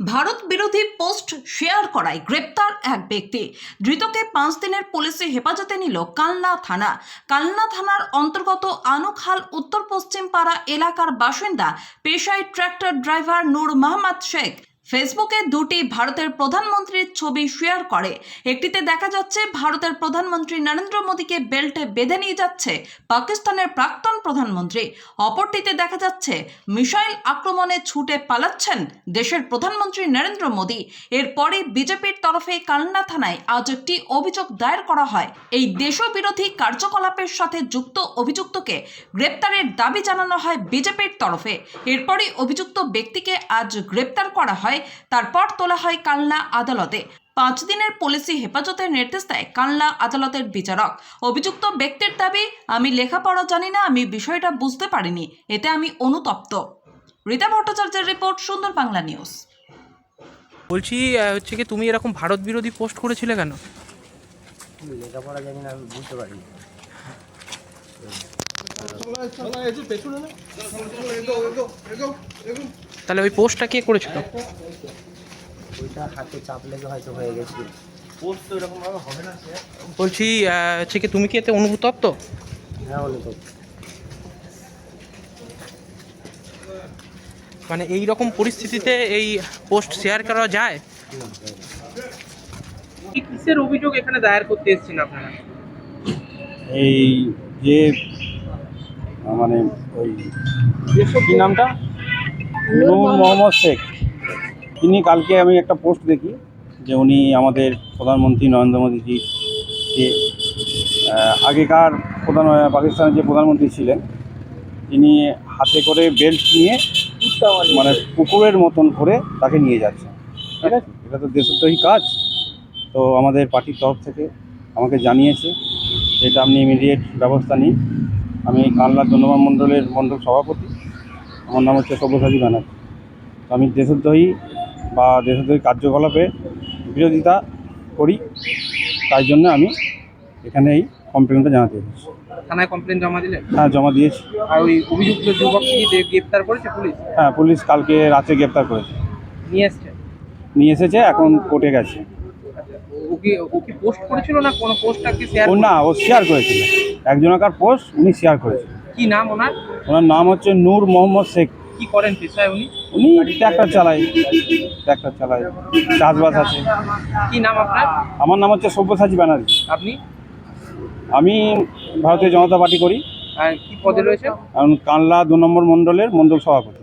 ভারত বিরোধী post share করায় গ্রেপ্তার এক ব্যক্তি। ধৃতকে পাঁচ দিনের পুলিশে হেফাজতে নিল কালনা থানা। কালনা থানার অন্তর্গত আনুখাল উত্তর পশ্চিম পাড়া এলাকার বাসিন্দা, পেশায় ট্র্যাক্টর ড্রাইভার নূর মাহমাদ শেখ। ফেসবুকে দুটি ভারতের প্রধানমন্ত্রীর ছবি শেয়ার করে। একটিতে দেখা যাচ্ছে, ভারতের প্রধানমন্ত্রী নরেন্দ্র মোদীকে বেল্টে বেঁধে নিয়ে যাচ্ছে পাকিস্তানের প্রাক্তন প্রধানমন্ত্রী। অপরটিতে দেখা যাচ্ছে, মিসাইল আক্রমণে ছুটে পালাচ্ছেন দেশের প্রধানমন্ত্রী নরেন্দ্র মোদী। এরপরে বিজেপির তরফে কালনা থানায় আজ একটি অভিযোগ দায়ের করা হয়। এই দেশবিরোধী কার্যকলাপের সাথে যুক্ত অভিযুক্তকে গ্রেপ্তারের দাবি জানানো হয় বিজেপির তরফে। এরপরই অভিযুক্ত ব্যক্তিকে আজ গ্রেপ্তার করা হয় তারপর তোলা হয় কালনা আদালতে। পাঁচ দিনের পুলিশি হেফাজতের নির্দেশ দেয় কালনা আদালতের বিচারক। অভিযুক্ত ব্যক্তির দাবি আমি লেখাপড়া জানি না আমি বিষয়টা বুঝতে পারিনি এতে আমি অনুতপ্ত। রীতা ভট্টাচার্যের রিপোর্ট সুন্দর বাংলা নিউজ। বলছি হচ্ছে কি তুমি এরকম ভারত বিরোধী পোস্ট করেছিলে কেন? লেখাপড়া জানি না আমি বুঝতে পারি তাহলে ওই পোস্টটা কে করেছিল ওইটা হাতে চাপ লেগে হয়তো হয়ে গেছে বলছি হচ্ছে কি তুমি কি এতে অনুতপ্ত? হ্যাঁ অনুভব মানে এই রকম পরিস্থিতিতে এই পোস্ট শেয়ার করা যায়? কি কিসের অভিযোগ এখানে দায়ের করতে এসেছেন আপনারা? এই যে মানে ওই কি নামটা? নূর মোহাম্মদ শেখ। তিনি কালকে আমি একটা পোস্ট দেখি যে উনি আমাদের প্রধানমন্ত্রী নরেন্দ্র মোদীজি যে আগেকার প্রধান পাকিস্তানের যে প্রধানমন্ত্রী ছিলেন তিনি হাতে করে বেল্ট নিয়ে মানে পুকুরের মতন করে তাকে নিয়ে যাচ্ছেন। ঠিক আছে? এটা তো দেশদ্রোহী কাজ। তো আমাদের পার্টির তরফ থেকে আমাকে জানিয়েছে এটা আপনি ইমিডিয়েট ব্যবস্থা নিন। আমি কানলা ধন্যবাদ মণ্ডলের মণ্ডল সভাপতি। আমার নাম হচ্ছে সব্যসাচী ব্যানার্জি। তো আমি দেশদ্রোহী বা দেশদ্রোহী কার্যকলাপে বিরোধিতা করি তাই জন্য আমি এখানে এই কমপ্লেনটা জানাতে এসেছি। থানায় কমপ্লেন জমা দিলেন হ্যাঁ জমা দিয়েছি। আর ওই অভিযুক্ত যুবক কি দে- গ্রেপ্তার করেছে পুলিশ? হ্যাঁ পুলিশ কালকে রাতে গ্রেপ্তার করেছে। নিয়ে এসছে? নিয়ে এসেছে এখন কোর্টে গেছে। আচ্ছা, পোস্ট করেছিল না কোনো পোস্টটাকে শেয়ার ও না ও শেয়ার করেছিল। একজনকার পোস্ট উনি শেয়ার করেছে কি নাম ওনার? ওনার নাম হচ্ছে নূর মোহাম্মদ শেখ। কি করেন পেশায় উনি? উনি ট্র্যাক্টর চালায়। ট্র্যাক্টর চালায়। চাষবাস আছে। কি নাম আপনার? আমার নাম হচ্ছে সব্যসাচী ব্যানার্জি। আপনি? আমি ভারতীয় জনতা পার্টি করি। আর কি পদে রয়েছে কানলা দু নম্বর মণ্ডলের মণ্ডল সভাপতি।